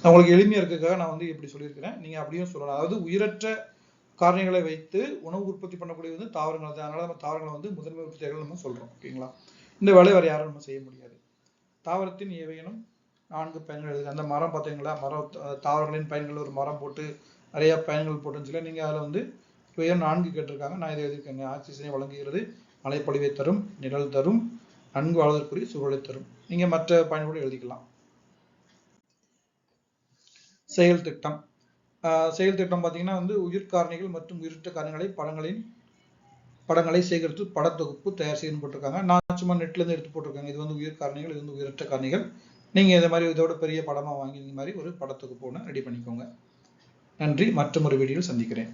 உங்களுக்கு எளிமையாக இருக்கக்காக நான் வந்து இப்படி சொல்லியிருக்கிறேன். நீங்கள் அப்படியும் சொல்லலாம். அதாவது உயிரற்ற காரணிகளை வைத்து உணவு உற்பத்தி பண்ணக்கூடியது வந்து தாவரங்கள் தான். அதனால நம்ம தாவரங்களை வந்து முதன்மை உற்பத்தியாளர்கள் நம்ம சொல்கிறோம் ஓகேங்களா இந்த வேலையை வேறு யாரும் நம்ம செய்ய முடியாது. தாவரத்தின் ஏவையனும் நான்கு பயன்கள் இருக்கு. அந்த மரம் பார்த்தீங்களா? மரம் தாவரங்களின் பயன்கள் ஒரு மரம் போட்டு நிறைய பயன்கள் போட்டுன்னு சொல்லி நீங்க அதுல வந்து இவையும் நான்கு கேட்டிருக்காங்க. நான் இதை எழுதியிருக்கேங்க ஆக்சிஜனை வழங்குகிறது? மலைப்பொழிவை தரும் நிழல் தரும் நன்கு வாழ்வதற்குரிய சூழலை தரும். நீங்க மற்ற பயன்களோடு எழுதிக்கலாம். செயல் திட்டம். ஆஹ் செயல் திட்டம் பார்த்தீங்கன்னா வந்து உயிர் காரணிகள் மற்றும் உயிரிட்ட காரணிகளை படங்களின் படங்களை சேகரித்து படத்தொகுப்பு தயார் செய்யணும் போட்டிருக்காங்க. நான் சும்மா நெட்ல இருந்து எடுத்து போட்டிருக்காங்க. இது வந்து உயிர் காரணிகள் இது வந்து உயிரற்ற காரணிகள். நீங்கள் இதை மாதிரி இதோட பெரிய படமாக வாங்கி இந்த மாதிரி ஒரு படத்துக்கு போன ரெடி பண்ணிக்கோங்க. நன்றி. மற்றும் ஒரு வீடியோவில் சந்திக்கிறேன்.